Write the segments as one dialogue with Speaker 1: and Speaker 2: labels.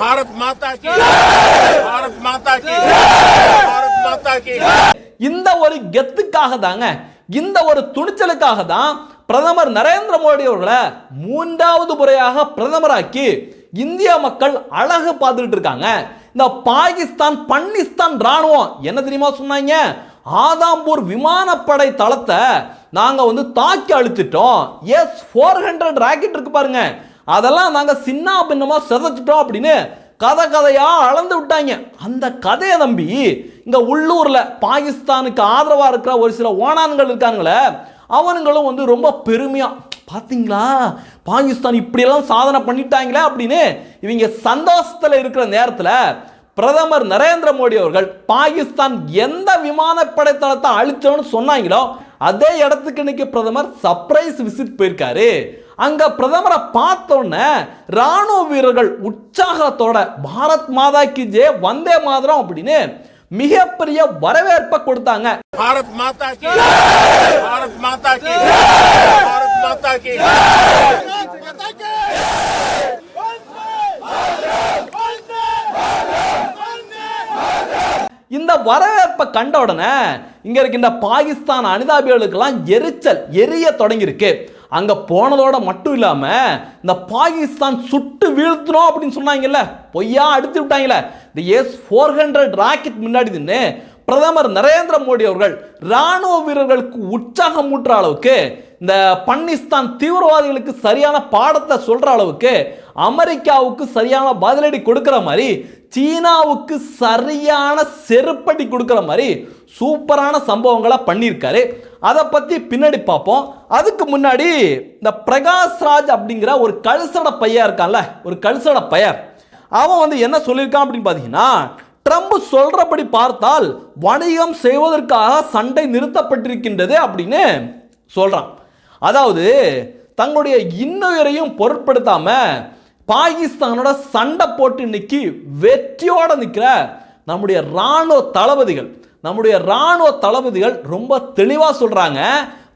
Speaker 1: பாரத் மாதா கி பாரத் மாதா கி பாரத் மாதா கி
Speaker 2: இந்த ஒரு கெத்துக்காக தாங்க இந்த ஒரு துணிச்சலுக்காக தான் பிரதமர் நரேந்திர மோடி அவர்களை மூன்றாவது முறையாக பிரதமராக்கி இந்திய மக்கள் அழகு பார்த்துக்கிட்டு இருக்காங்க. இந்த பாகிஸ்தான் பன்னிஸ்தான் ராணுவம் என்ன தெரியுமா சொன்னாங்க? ஆதாம்பூர் விமானப்படை தளத்தை நாங்கள் வந்து தாக்கி அழிச்சிட்டோம். எஸ் ஃபோர் ஹண்ட்ரட் ராக்கெட் இருக்கு பாருங்க. அதெல்லாம் நாங்கள் சின்ன பின்னமாக செதைச்சிட்டோம் அப்படின்னு கதை கதையாக அளந்து விட்டாங்க. அந்த கதையை நம்பி இங்கே உள்ளூரில் பாகிஸ்தானுக்கு ஆதரவாக இருக்கிற ஒரு சில ஓனான்கள் இருக்காங்களே அவனுங்களும் வந்து ரொம்ப பெருமையாக பார்த்தீங்களா பாகிஸ்தான் இப்படியெல்லாம் சாதனை பண்ணிட்டாங்களே அப்படின்னு இவங்க சந்தோஷத்தில் இருக்கிற நேரத்தில் பிரதமர் நரேந்திர மோடி அவர்கள் பாகிஸ்தான் எந்த விமானப்படை தளத்தை அழிச்சோன்னு சொன்னாங்களோ அதே இடத்துக்கு இன்னைக்கு பிரதமர் சர்ப்ரைஸ் விசிட் போயிருக்காரு. அங்கே பிரதமரை பார்த்தோன்னே இராணுவ வீரர்கள் உற்சாகத்தோட பாரத் மாதா கி ஜே வந்தே மாதிரம் அப்படின்னு மிகப்பெரிய வரவேற்பை கொடுத்தாங்க.
Speaker 1: பாரத் மாதா கி பாரத் மாதா கி பாரத் மாதா கி
Speaker 2: இந்த வரவேற்பை கண்ட உடனே இங்க இருக்கின்ற பாகிஸ்தான் அனிதாபிகளுக்கெல்லாம் எரிச்சல் எரிய தொடங்கி இருக்கு அங்கே போனதோட மட்டும் இல்லாமல் இந்த பாகிஸ்தான் சுட்டு வீழ்த்தணும் அப்படின்னு சொன்னாங்கல்ல பொய்யா அடித்து விட்டாங்கல்ல. இந்த எஸ் ஃபோர் ஹண்ட்ரட் ராக்கெட் முன்னாடி நின்று பிரதமர் நரேந்திர மோடி அவர்கள் ராணுவ வீரர்களுக்கு உற்சாகம் ஊட்டுற அளவுக்கு இந்த பன்னிஸ்தான் தீவிரவாதிகளுக்கு சரியான பாடத்தை சொல்கிற அளவுக்கு அமெரிக்காவுக்கு சரியான பதிலடி கொடுக்குற மாதிரி சீனாவுக்கு சரியான செருப்படி கொடுக்குற மாதிரி சூப்பரான சம்பவங்களை பண்ணியிருக்காரு. அதை பற்றி பின்னாடி பார்ப்போம். அதுக்கு முன்னாடி இந்த பிரகாஷ்ராஜ் அப்படிங்கிற ஒரு கழுசட பையன் இருக்கான்ல ஒரு கழுசட பையன். அவன் வந்து என்ன சொல்லியிருக்கான் அப்படின்னு பார்த்தீங்கன்னா ட்ரம்ப் சொல்கிறபடி பார்த்தால் வணிகம் செய்வதற்காக சண்டை நிறுத்தப்பட்டிருக்கின்றது அப்படின்னு சொல்கிறான் அதாவது தங்களுடைய இன்னுயிரையும் பொருட்படுத்தாமல் பாகிஸ்தானோட சண்டை போட்டு இன்னைக்கு வெற்றியோடு நிற்கிற நம்முடைய இராணுவ தளபதிகள். நம்முடைய இராணுவ தளபதிகள் ரொம்ப தெளிவாக சொல்கிறாங்க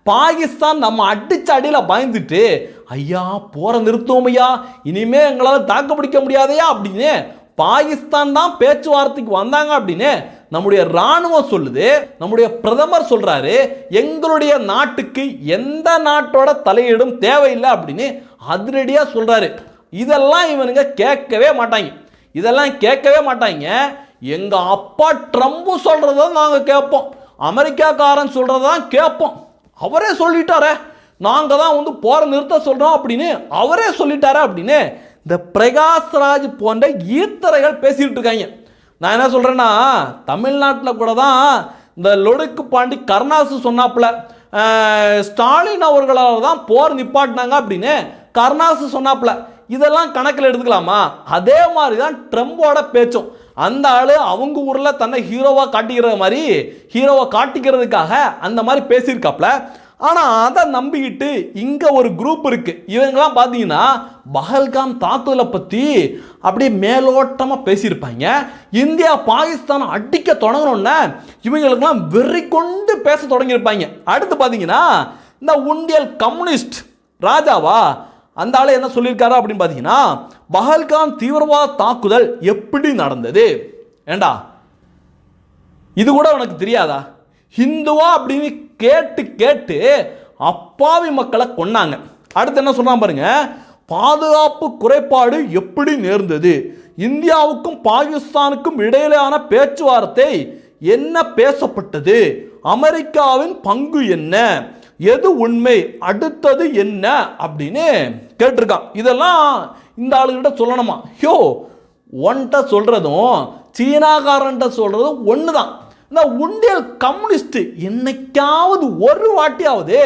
Speaker 2: பாகிஸ்தான் நம்ம அடிச்ச அடியில் பயந்துட்டு ஐயா போற நிறுத்துவோம் ஐயா இனிமே எங்களால் தாக்கு பிடிக்க முடியாதையா அப்படின்னு பாகிஸ்தான் தான் பேச்சுவார்த்தைக்கு வந்தாங்க அப்படின்னு நம்முடைய ராணுவம் சொல்லுது. நம்முடைய பிரதமர் சொல்றாரு எங்களுடைய நாட்டுக்கு எந்த நாட்டோட தலையீடும் தேவையில்லை அப்படின்னு அதிரடியாக சொல்றாரு. இதெல்லாம் இவனுங்க கேட்கவே மாட்டாங்க. இதெல்லாம் கேட்கவே மாட்டாங்க. எங்கள் அப்பா ட்ரம்ப் சொல்கிறத நாங்கள் கேட்போம். அமெரிக்காக்காரன் சொல்கிறதான் கேட்போம். அவரே சொல்லிட்டாரே. நாங்கள் தான் வந்து போகிற நிறுத்த சொல்கிறோம் அப்படின்னு அவரே சொல்லிட்டாரே அப்படின்னு இந்த பிரகாஷ்ராஜ் போன்ற ஈத்தரைகள் பேசிக்கிட்டு இருக்காங்க. நான் என்ன சொல்கிறேன்னா தமிழ்நாட்டில் கூட தான் இந்த லொடுக்கு பாண்டி கருணாசு சொன்னாப்புல ஸ்டாலின் அவர்களால் தான் போர் நிப்பாட்டினாங்க அப்படின்னு கருணாசு சொன்னாப்புல. இதெல்லாம் கணக்கில் எடுத்துக்கலாமா? அதே மாதிரி தான் ட்ரம்போட பேச்சும். அந்த ஆள் அவங்க ஊரில் தன்னை ஹீரோவாக காட்டிக்கிற மாதிரி ஹீரோவை காட்டிக்கிறதுக்காக அந்த மாதிரி பேசியிருக்காப்ல. ஆனால் அதை நம்பிக்கிட்டு இங்கே ஒரு குரூப் இருக்குது இவங்கெல்லாம் பார்த்தீங்கன்னா பஹல்காம் தாக்குதலை பற்றி அப்படியே மேலோட்டமாக பேசியிருப்பாங்க. இந்தியா பாகிஸ்தான் அடிக்க தொடங்கணும்னா இவங்களுக்கெல்லாம் வெறி கொண்டு பேச தொடங்கியிருப்பாங்க. அடுத்து பார்த்தீங்கன்னா இந்த உண்டியல் கம்யூனிஸ்ட் ராஜாவா அந்த ஆள் என்ன சொல்லியிருக்காரு அப்படின்னு பார்த்தீங்கன்னா பஹல்காம் தீவிரவாத தாக்குதல் எப்படி நடந்தது? ஏண்டா? இது கூட உனக்கு தெரியாதா? ஹிந்துவா அப்படின்னு கேட்டு கேட்டு அப்பாவி மக்களை கொன்னாங்க. அடுத்து என்ன சொல்றான் பாருங்க? பாதுகாப்பு குறைபாடு எப்படி நேர்ந்தது? இந்தியாவுக்கும் பாகிஸ்தானுக்கும் இடையிலான பேச்சுவார்த்தை என்ன பேசப்பட்டது? அமெரிக்காவின் பங்கு என்ன? எது உண்மை அடுத்தது என்ன அப்படின்னு கேட்டிருக்கான். இதெல்லாம் இந்த ஆளுகிட்ட சொல்லணுமா? யோ ஒன்ட்ட சொல்கிறதும் சீனாக்காரன்ட்ட சொல்கிறதும் ஒன்று தான் இந்த உண்டியல் கம்யூனிஸ்ட் என்னைக்காவது ஒரு வாட்டியாவது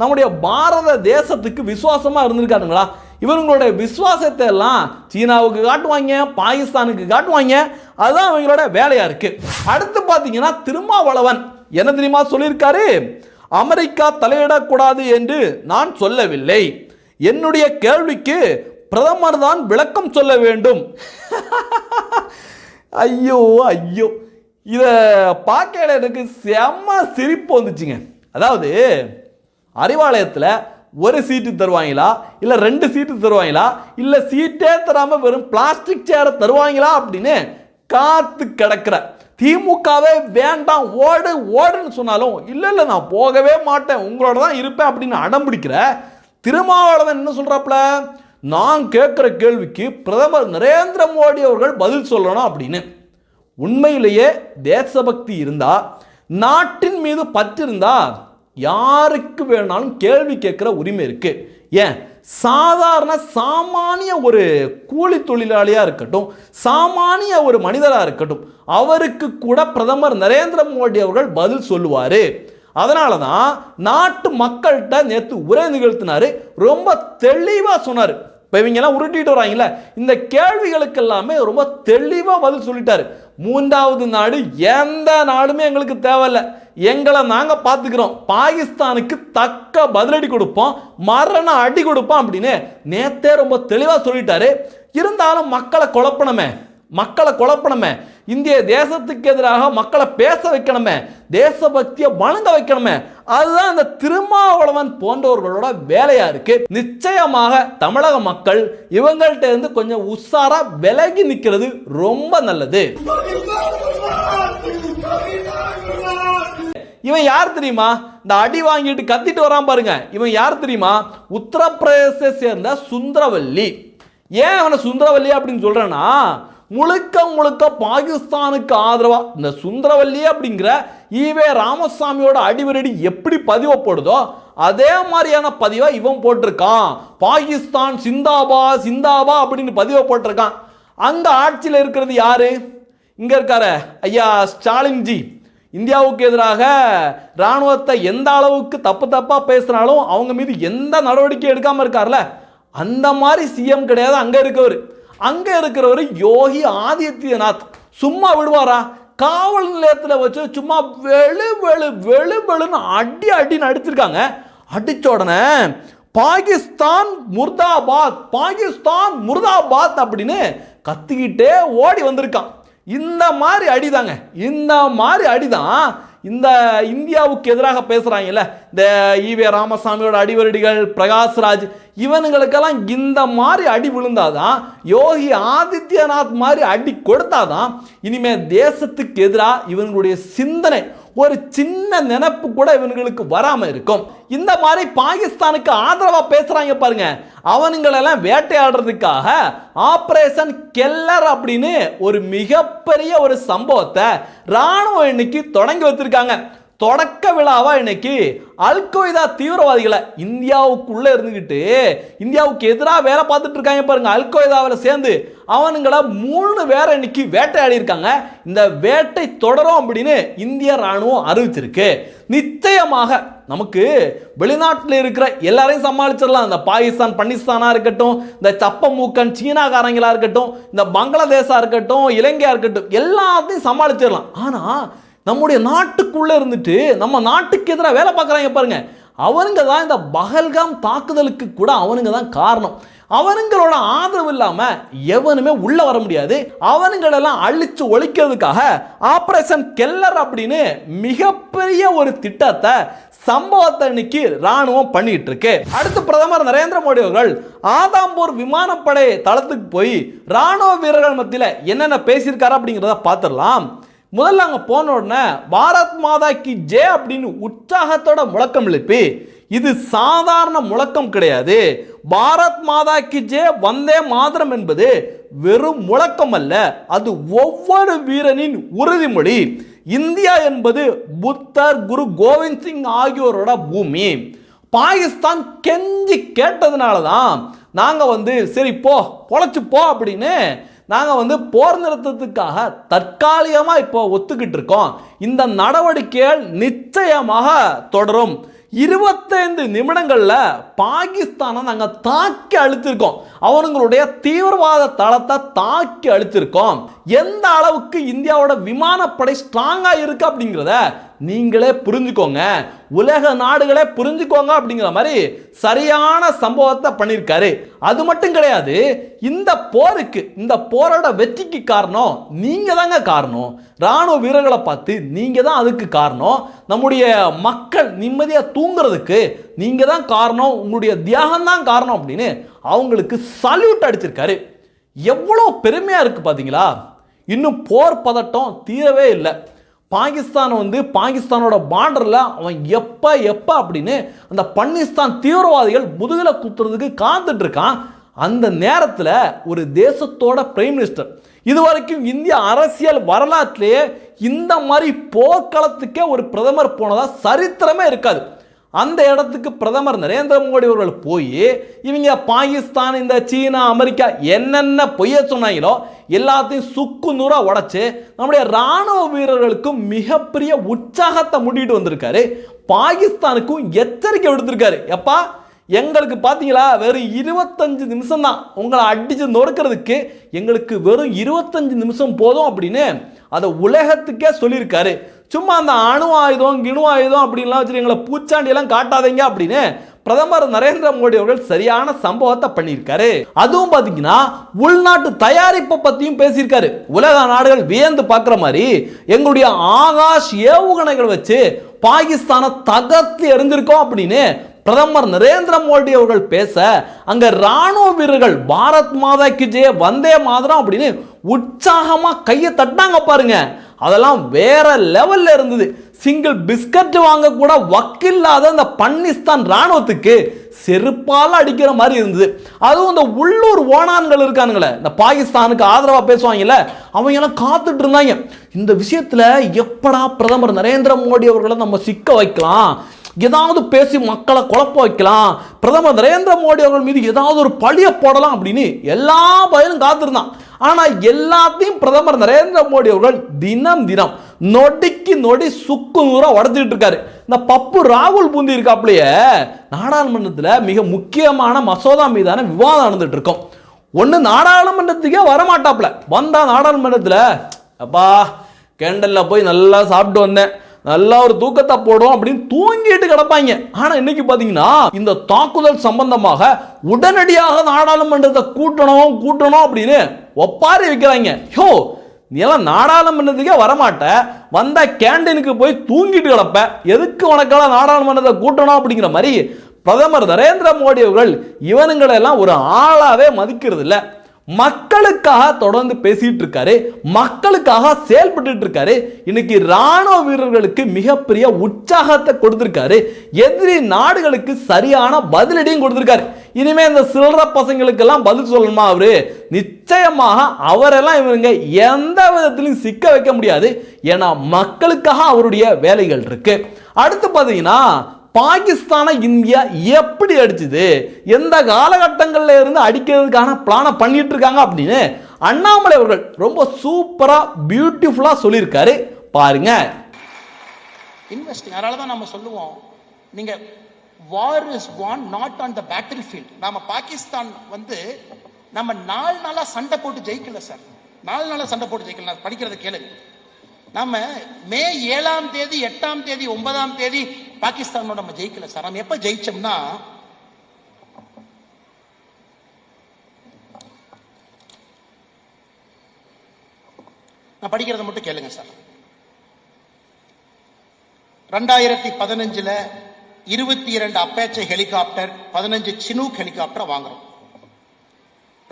Speaker 2: நம்முடைய பாரத தேசத்துக்கு விசுவாசமாக இருந்திருக்காருங்களா இவங்களுடைய விசுவாசத்தை எல்லாம் சீனாவுக்கு காட்டுவாங்க பாகிஸ்தானுக்கு காட்டுவாங்க. அதுதான் அவங்களோட வேலையாக இருக்குது அடுத்து பார்த்தீங்கன்னா திருமாவளவன். என்ன தெரியுமா சொல்லியிருக்காரு? அமெரிக்கா தலையிடக்கூடாது என்று நான் சொல்லவில்லை. என்னுடைய கேள்விக்கு பிரதமர் தான் விளக்கம் சொல்ல வேண்டும். ஐயோ ஐயோ. இதை பார்க்கையில எனக்கு செம்ம சிரிப்பு வந்துச்சுங்க. அதாவது அறிவாலயத்தில் ஒரு சீட்டு தருவாங்களா? இல்லை ரெண்டு சீட்டு தருவாங்களா? இல்லை சீட்டே தராமல் வெறும் பிளாஸ்டிக் சேரை தருவாங்களா? அப்படின்னு காத்து கிடக்கிற திமுகவே வேண்டாம் ஓடு ஓடுன்னு சொன்னாலும் இல்லை இல்லை நான் போகவே மாட்டேன். உங்களோட தான் இருப்பேன் அப்படின்னு அடம் பிடிக்கிற திருமாவளவன் என்ன சொல்கிறாப்புல நான் கேட்குற கேள்விக்கு பிரதமர் நரேந்திர மோடி அவர்கள் பதில் சொல்லணும் அப்படின்னு. உண்மையிலேயே தேசபக்தி இருந்தா நாட்டின் மீது பற்று இருந்தா யாருக்கு வேணாலும் கேள்வி கேட்குற உரிமை இருக்குது ஏன்? சாதாரண சாமானிய ஒரு கூலி தொழிலாளியாக இருக்கட்டும் சாமானிய ஒரு மனிதராக இருக்கட்டும் அவருக்கு கூட பிரதமர் நரேந்திர மோடி அவர்கள் பதில் சொல்லுவார். அதனால தான் நாட்டு மக்கள்கிட்ட நேற்று உரை நிகழ்த்தினார். ரொம்ப தெளிவாக சொன்னார். இப்போ இவங்கெல்லாம் உருட்டிட்டு வராங்கல்ல இந்த கேள்விகளுக்கு எல்லாமே ரொம்ப தெளிவாக பதில் சொல்லிட்டாரு. மூன்றாவது நாடு எந்த நாடுமே எங்களுக்கு தேவையில்லை. எங்களை நாங்கள் பார்த்துக்கிறோம். பாகிஸ்தானுக்கு தக்க பதிலடி கொடுப்போம் மரண அடி கொடுப்போம் அப்படின்னு நேத்தே ரொம்ப தெளிவாக சொல்லிட்டாரு. இருந்தாலும் மக்களை குழப்பணுமே மக்களை குழப்பணுமே. இந்திய தேசத்துக்கு எதிராக மக்களை பேச வைக்கணுமே தேசபக்தியை வழங்க வைக்கணுமே அதுதான் இந்த திருமாவளவன் போன்றவர்களோட வேலையா இருக்கு. நிச்சயமாக தமிழக மக்கள் இவங்கள்ட்ட இருந்து கொஞ்சம் உஷாரா விலகி நிக்கிறது ரொம்ப நல்லது. இவன் யார் தெரியுமா? இந்த அடி வாங்கிட்டு கத்திட்டு வரான் பாருங்க. இவன் யார் தெரியுமா? உத்தரப்பிரதேச சேர்ந்த சுந்தரவல்லி. ஏன் அவனை சுந்தரவல்லி அப்படின்னு சொல்றேன்னா முழுக்க முழுக்க பாகிஸ்தானுக்கு ஆதரவா? இந்த சுந்தரவல்லி அப்படிங்கிற ஈவே ராமசாமியோட அடிவரடி எப்படி பதிவை போடுதோ அதே மாதிரியான பதிவை இவன் போட்டிருக்கான். பாகிஸ்தான் சிந்தாபா சிந்தாபா அப்படின்னு பதிவை போட்டிருக்கான். அந்த ஆட்சியில் இருக்கிறது யாரு? இங்க இருக்காரு ஐயா ஸ்டாலின்ஜி. இந்தியாவுக்கு எதிராக ராணுவத்தை எந்த அளவுக்கு தப்பு தப்பாக பேசுனாலும் அவங்க மீது எந்த நடவடிக்கை எடுக்காமல் இருக்கார்ல? அந்த மாதிரி சிஎம் கிடையாது அங்கே இருக்கவர். அங்கே இருக்கிறவர் யோகி ஆதித்யநாத். சும்மா விடுவாரா? காவல் நிலையத்தில் வச்சு சும்மா வெளு வெளு வெளு வெளுன்னு அடி அடின்னு அடிச்சிருக்காங்க அடித்த உடனே பாகிஸ்தான் முர்தாபாத் பாகிஸ்தான் முர்தாபாத் அப்படின்னு கத்திக்கிட்டே ஓடி வந்திருக்கான். இந்த மாதிரி அடிதாங்க. இந்த மாதிரி அடிதான் இந்த இந்தியாவுக்கு எதிராக பேசுகிறாங்கல்ல இந்த ஈவே ராமசாமியோட அடிவரடிகள் பிரகாஷ்ராஜ் இவனுங்களுக்கெல்லாம் இந்த மாதிரி அடி விழுந்தாதான் யோகி ஆதித்யநாத் மாதிரி அடி கொடுத்தாதான் இனிமே தேசத்துக்கு எதிராக இவங்களுடைய சிந்தனை ஒரு சின்ன நினைப்பு கூட இவனுங்களுக்கு வராமல் இருக்கும். இந்த மாதிரி பாகிஸ்தானுக்கு ஆதரவாக பேசுகிறாங்க பாருங்க. அவனுங்களெல்லாம் வேட்டையாடுறதுக்காக ஆப்ரேஷன் கெல்லர் அப்படின்னு ஒரு மிகப்பெரிய ஒரு சம்பவத்தை ராணுவம் இன்னைக்கு தொடங்கி வச்சிருக்காங்க. தொடக்க விழாவா இன்னைக்கு? அல்கொய்தா தீவிரவாதிகளை இந்தியாவுக்குள்ளே இருந்துக்கிட்டு இந்தியாவுக்கு எதிராக வேலை பார்த்துட்டு இருக்காங்க பாருங்க அல்கொய்தாவில் சேர்ந்து அவனுங்களை மூணு பேரை இன்னைக்கு வேட்டையாடி இருக்காங்க. இந்த வேட்டை தொடரும் அப்படின்னு இந்திய ராணுவம் அறிவிச்சிருக்கு. நிச்சயமாக நமக்கு வெளிநாட்டில் இருக்கிற எல்லாரையும் சமாளிச்சிடலாம். இந்த பாகிஸ்தான் பன்னிஸ்தானாக இருக்கட்டும் இந்த சப்ப மூக்கன் சீனாக்காரங்களாக இருக்கட்டும் இந்த பங்களாதேஷாக இருக்கட்டும் இலங்கையாக இருக்கட்டும் எல்லாத்தையும் சமாளிச்சிடலாம். ஆனால் நம்முடைய நாட்டுக்குள்ளே இருந்துட்டு நம்ம நாட்டுக்கு எதிராக வேலை பார்க்குறாங்க பாருங்க. அவனுங்க தான் இந்த பகல்காம் தாக்குதலுக்கு கூட அவனுங்க தான் காரணம். அவனுங்களோட ஆதரவு இல்லாமல் எவனுமே உள்ளே வர முடியாது. அவனுங்களெல்லாம் அழித்து ஒழிக்கிறதுக்காக ஆப்ரேஷன் கெல்லர் அப்படின்னு மிகப்பெரிய ஒரு திட்டத்தை சம்பவத்தை இன்னைக்கு ராணுவம் பண்ணிட்டு இருக்கு. அடுத்து பிரதமர் நரேந்திர மோடி அவர்கள் ஆதாம்பூர் விமானப்படை தளத்துக்கு போய் ராணுவ வீரர்கள் மத்தியில் என்னென்ன பேசியிருக்காரு அப்படிங்கிறத பார்த்துடலாம். முதல்ல அங்கே போன உடனே பாரத் மாதா கி ஜே அப்படின்னு உற்சாகத்தோட முழக்கம் எழுப்பி இது சாதாரண முழக்கம் கிடையாது. பாரத் மாதா கி ஜே வந்தே மாதரம் என்பது வெறும் முழக்கம் அல்ல அது ஒவ்வொரு வீரனின் உறுதிமொழி. இந்தியா என்பது புத்தர் குரு கோவிந்த் சிங் ஆகியோரோட பூமி. பாகிஸ்தான் கெஞ்சி கேட்டதுனால தான் நாங்கள் வந்து சரி போ பொழைச்சி போ அப்படின்னு நாங்கள் வந்து போர் நிறுத்தத்துக்காக தற்காலிகமாக இப்போ ஒத்துக்கிட்டு இருக்கோம். இந்த நடவடிக்கைகள் நிச்சயமாக தொடரும். இருபத்தைந்து நிமிடங்களில் பாகிஸ்தானை நாங்கள் தாக்கி அழுத்திருக்கோம் அவனுங்களுடைய தீவிரவாத தளத்தை தாக்கி அழுத்திருக்கோம் எந்த அளவுக்கு இந்தியாவோட விமானப்படை ஸ்ட்ராங்காக இருக்குது அப்படிங்கிறத நீங்களே புரிஞ்சுக்கோங்க. உலக நாடுகளே புரிஞ்சுக்கோங்க அப்படிங்கிற மாதிரி சரியான சம்பவத்தை பண்ணியிருக்காரு. அது மட்டும் கிடையாது இந்த போருக்கு இந்த போரோட வெற்றிக்கு காரணம் நீங்கள் தாங்க காரணம். ராணுவ வீரர்களை பார்த்து நீங்கள் தான் அதுக்கு காரணம். நம்முடைய மக்கள் நிம்மதியாக தூங்குறதுக்கு நீங்கள் தான் காரணம். உங்களுடைய தியாகம் தான் காரணம் அப்படின்னு அவங்களுக்கு சல்யூட் அடிச்சிருக்காரு. எவ்வளோ பெருமையாக இருக்குது பார்த்தீங்களா இன்னும் போர் பதட்டம் தீரவே இல்லை. பாகிஸ்தான் வந்து பாகிஸ்தானோட பார்டரில் அவன் எப்போ எப்போ அப்படின்னு அந்த பன்னிஸ்தான் தீவிரவாதிகள் முதுகில் குத்துறதுக்கு காத்துட்டு இருக்கான். அந்த நேரத்தில் ஒரு தேசத்தோட பிரைம் மினிஸ்டர் இதுவரைக்கும் இந்திய அரசியல் வரலாற்றிலேயே இந்த மாதிரி போர்க்களத்துக்கே ஒரு பிரதமர் போனதாக சரித்திரமே இருக்காது. அந்த இடத்துக்கு பிரதமர் நரேந்திர மோடி அவர்கள் போய் இவங்க பாகிஸ்தான் இந்த சீனா அமெரிக்கா என்னென்ன பொய்ய சொன்னாங்களோ எல்லாத்தையும் சுக்கு நூறாக உடச்சி நம்முடைய ராணுவ வீரர்களுக்கும் மிகப்பெரிய உற்சாகத்தை முட்டிட்டு வந்திருக்காரு. பாகிஸ்தானுக்கும் எச்சரிக்கை விடுத்திருக்காரு. எப்பா எங்களுக்கு பார்த்தீங்களா வெறும் இருபத்தஞ்சு நிமிஷம் தான் உங்களை அடித்து நொறுக்கிறதுக்கு எங்களுக்கு வெறும் இருபத்தஞ்சு நிமிஷம் போதும் அப்படின்னு அதை உலகத்துக்கே சொல்லியிருக்காரு. சும்மா அந்த அணு ஆயுதம் கிணு ஆயுதம் அப்படின்லாம் வச்சுட்டு எங்களை பூச்சாண்டியெல்லாம் காட்டாதீங்க அப்படின்னு பிரதமர் நரேந்திர மோடி அவர்கள் சரியான சம்பவத்தை பண்ணியிருக்காரு. அதுவும் பார்த்தீங்கன்னா உள்நாட்டு தயாரிப்பை பற்றியும் பேசியிருக்காரு. உலக நாடுகள் வியந்து பார்க்குற மாதிரி எங்களுடைய ஆகாஷ் ஏவுகணைகள் வச்சு பாகிஸ்தானை தகர்த்து எறிஞ்சிருக்கோம் அப்படின்னு பிரதமர் நரேந்திர மோடி அவர்கள் பேச அங்க ராணுவ வீரர்கள் பாரத் மாதா கி ஜெய வந்தே மாதிரம் அப்படின்னு உற்சாகமா கையை தட்டாங்க பாருங்க. அதெல்லாம் வேற லெவல்ல இருந்தது. சிங்கிள் பிஸ்கட் வாங்க கூட வக்கில்லாத அந்த பன்னிஸ்தான் ராணுவத்துக்கு செருப்பால அடிக்கிற மாதிரி இருந்தது. அதுவும் இந்த உள்ளூர் ஓனான்கள் இருக்கானுங்களே இந்த பாகிஸ்தானுக்கு ஆதரவாக பேசுவாங்கல்ல அவங்க எல்லாம் காத்துட்டு இருந்தாங்க. இந்த விஷயத்தில் எப்படா பிரதமர் நரேந்திர மோடி அவர்களை நம்ம சிக்க வைக்கலாம்? ஏதாவது பேசி மக்களை குழப்ப வைக்கலாம். பிரதமர் நரேந்திர மோடி அவர்கள் மீது ஏதாவது ஒரு பழியை போடலாம் அப்படின்னு எல்லா பயனும் காத்திருந்தான். ஆனால் எல்லாத்தையும் பிரதமர் நரேந்திர மோடி அவர்கள் தினம் தினம் நொடிக்கு நொடி சுக்கு நூறாக உடச்சிட்டு இருக்காரு. இந்த பப்பு ராகுல் பூந்தி இருக்காப்லயே நாடாளுமன்றத்தில் மிக முக்கியமான மசோதா மீதான விவாதம் நடந்துட்டு இருக்கோம். ஒன்று நாடாளுமன்றத்துக்கே வரமாட்டாப்புல வந்தால் நாடாளுமன்றத்தில் அப்பா கேண்டலில் போய் நல்லா சாப்பிட்டு வந்தேன். நல்லா ஒரு தூக்கத்தை போடும் அப்படின்னு தூங்கிட்டு கிடப்பாங்க. ஆனால் இன்னைக்கு பார்த்தீங்கன்னா இந்த தாக்குதல் சம்பந்தமாக உடனடியாக நாடாளுமன்றத்தை கூட்டணும் கூட்டணும் அப்படின்னு ஒப்பாரி வைக்கிறாங்க. யோ நீ எல்லாம் நாடாளுமன்றத்துக்கே வரமாட்ட. வந்த கேண்டீனுக்கு போய் தூங்கிட்டு கிடப்ப. எதுக்கு உனக்கெல்லாம் நாடாளுமன்றத்தை கூட்டணும் அப்படிங்கிற மாதிரி பிரதமர் நரேந்திர மோடி அவர்கள் இவனுங்களெல்லாம் ஒரு ஆளாவே மதிக்கிறது இல்லை மக்களுக்காக தொடர்ந்து பேசிட்டு இருக்காரு மக்களுக்காக செயல்பட்டு இருக்காரு இன்னைக்கு ராணுவ வீரர்களுக்கு மிகப்பெரிய உற்சாகத்தை கொடுத்திருக்காரு எதிரி நாடுகளுக்கு சரியான பதிலடியும் கொடுத்திருக்காரு. இனிமே இந்த சில்லற பசங்களுக்கெல்லாம் பதில் சொல்லணுமா அவரு? நிச்சயமாக அவரெல்லாம் இவருங்க எந்த விதத்திலும் சிக்க வைக்க முடியாது. ஏன்னா மக்களுக்காக அவருடைய வேலைகள் இருக்கு. அடுத்து பார்த்தீங்கன்னா பாகிஸ்தானை இந்தியா எப்படி அடிச்சுது? எந்த காலகட்டங்களில் இருந்து அடிக்கிறதுக்கான பிளானை பண்ணிட்டு இருக்காங்க அப்படின்னு அண்ணாமலை அவர்கள் ரொம்ப சூப்பராக பியூட்டிஃபுல்லாக சொல்லியிருக்காரு. பாருங்க.
Speaker 3: இன்வெஸ்டிங் அதனால தான் நம்ம சொல்லுவோம். நீங்க war is won not on the battlefield நம்ம பாகிஸ்தான் வந்து நம்ம நாலு நாளாக சண்டை போட்டு ஜெயிக்கல சார் நாலு நாளாக சண்டை போட்டு ஜெயிக்கல. படிக்கிறத கேளுங்க. நம்ம மே ஏழாம் தேதி எட்டாம் தேதி ஒன்பதாம் தேதி பாகிஸ்தானோட நம்ம ஜெயிக்கல சார். நம்ம எப்ப ஜெயிச்சோம்னா நான் படிக்கிறத மட்டும் கேளுங்க சார். ரெண்டாயிரத்தி பதினஞ்சுல இருபத்தி இரண்டு அப்பேச்சை ஹெலிகாப்டர் பதினஞ்சு சினூக் ஹெலிகாப்டர் வாங்குறோம்.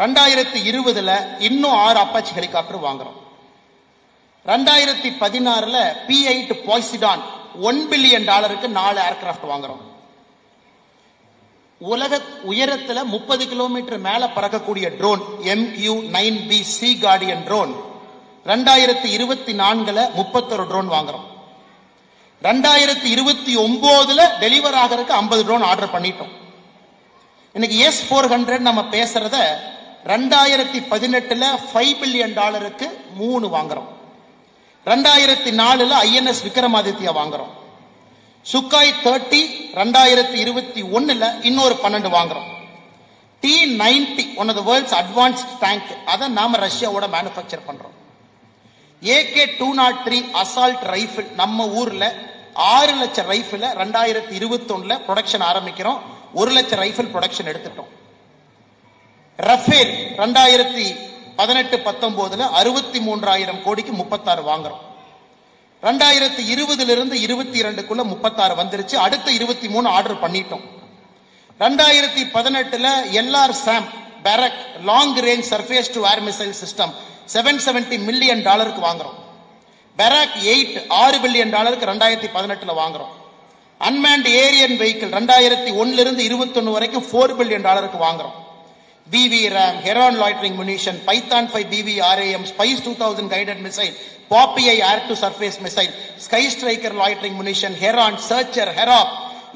Speaker 3: ரெண்டாயிரத்தி இருபதுல இன்னும் ஆறு அப்பாச்சி ஹெலிகாப்டர் வாங்குறோம். ரெண்டாயிரத்தி பதினாறுல B eight Poseidon one billion டாலருக்கு நாலு ஏர்கிராஃப்ட் வாங்குறோம். உலக உயரத்துல முப்பது கிலோமீட்டர் மேல பறக்கக்கூடிய drone MQ nine B sea guardian drone ரெண்டாயிரத்தி இருபத்தி நான்குல முப்பத்தொரு ட்ரோன் வாங்குறோம். ரெண்டாயிரத்தி இருபத்தி ஒன்பதுல டெலிவர் ஆகிறதுக்கு ஐம்பது ட்ரோன் ஆர்டர் பண்ணிட்டோம். இன்னைக்கு எஸ் ஃபோர் ஹண்ட்ரட் நம்ம பேசுறத ரெண்டாயிரத்தி பதினெட்டுல ஃபைவ் பில்லியன் டாலருக்கு மூணு வாங்குறோம். ரெண்டாயிரத்தி நாலுல ஐஎன்எஸ் விக்ரமாதித்யா வாங்குறோம். சுக்காய் தேர்ட்டி ரெண்டாயிரத்தி இருபத்தி ஒன்னுல இன்னொரு பன்னெண்டு வாங்குறோம். T ninety one of the world's advanced tank அதை நாம ரஷ்யாவோட மேனுஃபேக்சர் பண்றோம். AK two nought three assault rifle நம்ம ஊர்ல ஆறு லட்சம் ரைஃபிள ரெண்டாயிரத்தி இருபத்தி ஒண்ணுல ப்ரொடக்ஷன் ஆரம்பிக்கிறோம். ஒரு லட்சம் ரைஃபிள் ப்ரொடக்ஷன் எடுத்துட்டோம். ரஃபேல் ரெண்டாயிரத்தி பதினெட்டு பத்தொன்பதுல அறுபத்தி மூன்றாயிரம் கோடிக்கு முப்பத்தாறு வாங்குறோம். ரெண்டாயிரத்தி இருபதுல இருந்து இருபத்தி இரண்டுக்குள்ள முப்பத்தாறு வந்துருச்சு. அடுத்த இருபத்தி மூணு ஆர்டர் பண்ணிட்டோம். ரெண்டாயிரத்தி பதினெட்டுல LR SAM Barak long range surface to air missile system seven seventy million டாலருக்கு வாங்குறோம். பெராக் எயிட் ஆறு பில்லியன் டாலருக்கு ரெண்டாயிரத்தி பதினெட்டுல வாங்குறோம். அன்மேண்ட் ஏரியன் வெஹிக்கிள் ரெண்டாயிரத்தி ஒன்னுல இருந்து வரைக்கும் ஃபோர் பில்லியன் டாலருக்கு வாங்குறோம். PV RAM Heron loitering munition Python five PV RAM Spice two thousand guided missile Popeye air to surface missile Sky Striker loitering munition Heron Searcher Harop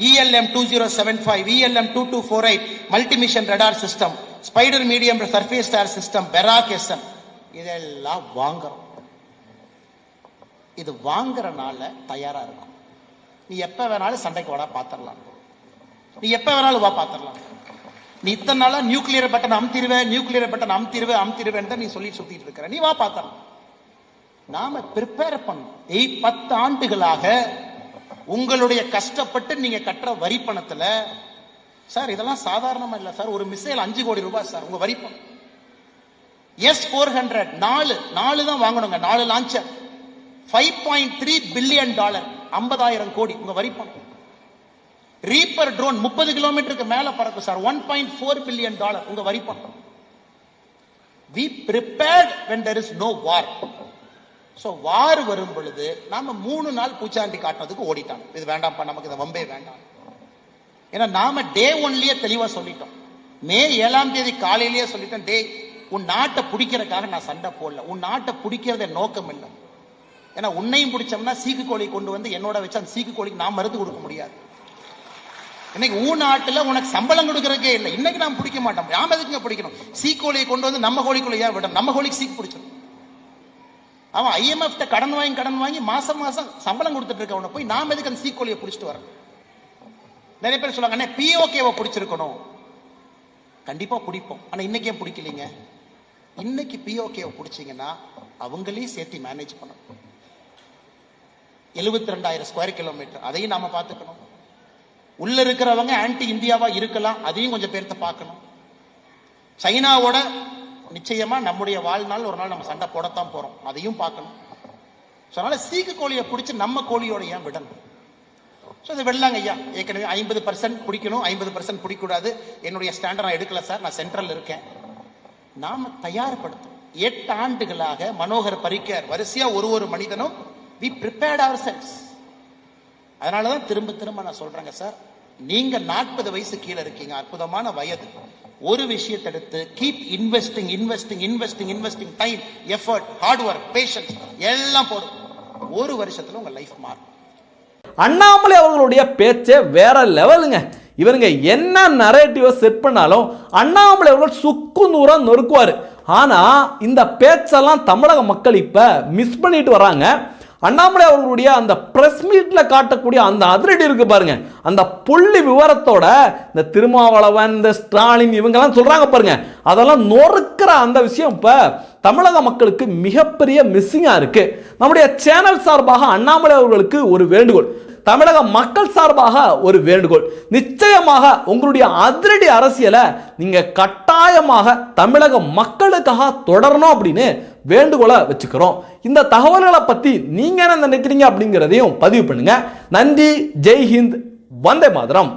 Speaker 3: ELM two zero seven five ELM two two four eight multimission radar system Spyder medium surface star system Barak SM இதெல்லாம் வாங்குறோம். இது வாங்குறனால தயாரா இருக்கும். நீ எப்ப வேணாலும் சண்டைக்கு வாடா பாத்திரலாம். நீ எப்ப வேணாலும் வா பாத்திரலாம். நீ இத்தனை நாளா நியூக்ளியர் பட்டன் அமுத்திருவேன் நியூக்ளியர் பட்டன் அமுத்திருவேன் அமுத்திடுவேன் நீ சொல்லி சுத்திட்டு இருக்கிற. நீ வா பார்த்தா நாம ப்ரிப்பேர் பண்ணோம் எய் பத்து ஆண்டுகளாக உங்களுடைய கஷ்டப்பட்டு நீங்க கட்டுற வரி பணத்துல சார் இதெல்லாம் சாதாரணமா இல்ல சார் ஒரு மிசைல் அஞ்சு கோடி ரூபாய் சார் உங்க வரி பணம் எஸ் ஃபோர் ஹண்ட்ரட் நாலு நாலு தான் வாங்கணுங்க நாலு launcher five point three billion dollar ஐம்பதாயிரம் கோடி உங்க வரி பணம் ரீப்பர் ட்ரோன் முப்பது கிலோமீட்டருக்கு மேல பறக்கும் sir one point four billion dollar உங்க வரி பணம் we prepared when there is no war so war வரும் பொழுது நாம மூணு நாள் பூச்சாண்டி காட்டுறதுக்கு ஓடிட்டாங்க இது வேண்டாம்ப்பா நமக்கு இந்த வம்பே வேண்டாம். ஏன்னா நாம டே ஒன்லயே தெளிவா சொல்லிட்டோம். மே ஏழாம் தேதி காலையிலேயே சொல்லிட்டோம் டே உன் நாட்டை பிடிக்கிறதுக்காக நான் சண்டை போடல. உன் நாட்டை பிடிக்கிறத நோக்கம் இல்லை. ஏன்னா உன்னையும் பிடிச்சோம்னா சீக்கு கோழி கொண்டு வந்து என்னோட வச்சு அந்த சீக்கு கோழிக்கு நான் மருந்து கொடுக்க முடியாது. இன்னைக்கு ஊ நாட்டுல உனக்கு சம்பளம் கொடுக்கறதுக்கே இல்லை. இன்னைக்கு நாம் பிடிக்க மாட்டோம். நாம எதுக்குங்க பிடிக்கணும்? சீக்கோழியை கொண்டு வந்து நம்ம கோழிக்குள்ள ஏன் விடணும்? நம்ம கோழிக்கு சீக்கு பிடிச்சிடும் அவன் ஐஎம்எஃப் கடன் வாங்கி கடன் வாங்கி மாசம் மாசம் சம்பளம் கொடுத்துட்டு இருக்கவனை போய் நாம எதுக்கு அந்த சீக்கோழியை பிடிச்சிட்டு வரோம் நிறைய பேர் சொல்லுவாங்க அண்ணே பிஓகேவை பிடிச்சிருக்கணும். கண்டிப்பா பிடிப்போம். ஆனா இன்னைக்கு ஏன் பிடிக்கலீங்க? இன்னைக்கு பிஓகேவை பிடிச்சீங்கன்னா அவங்களையும் சேர்த்து மேனேஜ் பண்ணணும். எழுபத்தி ரெண்டாயிரம் ஸ்கொயர் கிலோமீட்டர் அதையும் நாம பார்த்துக்கணும். உள்ள இருக்கிறவங்க ஆன்டி இந்தியாவா இருக்கலாம் அதையும் கொஞ்சம் பேர்த்த பார்க்கணும். சைனாவோட நிச்சயமா நம்முடைய வாழ்நாள் ஒரு நாள் நம்ம சண்டை போடத்தான் போறோம். அதையும் பார்க்கணும். ஸோ அதனால சீக்கு கோழியை பிடிச்சி நம்ம கோழியோட ஏன் விடணும்? ஸோ இது விடலாங்க ஐயா. ஏற்கனவே ஐம்பது பர்சன்ட் பிடிக்கணும் ஐம்பது பர்சன்ட் பிடிக்கக்கூடாது என்னுடைய ஸ்டாண்டர்ட் நான் எடுக்கல சார். நான் சென்ட்ரல் இருக்கேன். நாம் தயார்படுத்தும் எட்டு ஆண்டுகளாக மனோகர் பரிக்கர் வரிசையாக ஒரு ஒரு மனிதனும் வி ப்ரிப்பேர்ட் அவர் செல்ஸ் அதனால தான் திரும்ப திரும்ப நான் சொல்றேங்க சார். நீங்க நாற்பது வயசு கீழே இருக்கீங்க அற்புதமான வயது. ஒரு விஷயத்தை எடுத்து keep investing investing investing investing time effort hard work patience எல்லாம் போடும் ஒரு வருஷத்துல உங்க லைஃப் மாறும்.
Speaker 2: அண்ணாமலை அவர்களுடைய பேச்சே வேற லெவலுங்க. இவருங்க என்ன நரேட்டிவை செட் பண்ணாலும் அண்ணாமலை அவர்கள் சுக்கு நூறாக நொறுக்குவார். ஆனால் இந்த பேச்செல்லாம் தமிழக மக்கள் இப்போ மிஸ் பண்ணிட்டு வராங்க அண்ணாமலை அவர்களுடைய அந்த பிரஸ் மீட்டில் காட்டக்கூடிய அந்த அதிரடி இருக்கு பாருங்க. அந்த புள்ளி விவரத்தோட இந்த திருமாவளவன் இந்த ஸ்டாலின் இவங்கெல்லாம் சொல்றாங்க பாருங்க. அதெல்லாம் நொறுக்கிற அந்த விஷயம் இப்போ தமிழக மக்களுக்கு மிகப்பெரிய மிஸ்ஸிங்காக இருக்கு. நம்முடைய சேனல் சார்பாக அண்ணாமலை அவர்களுக்கு ஒரு வேண்டுகோள். தமிழக மக்கள் சார்பாக ஒரு வேண்டுகோள். நிச்சயமாக உங்களுடைய அதிரடி அரசியலை நீங்கள் கட்டாயமாக தமிழக மக்களுக்காக தொடரணும் அப்படின்னு வேண்டுகோளை வச்சுக்கிறோம். இந்த தகவல்களை பற்றி நீங்கள் என்ன நினைக்கிறீங்க அப்படிங்கிறதையும் பதிவு பண்ணுங்கள் நன்றி ஜெய்ஹிந்த் வந்தே மாதிரம்.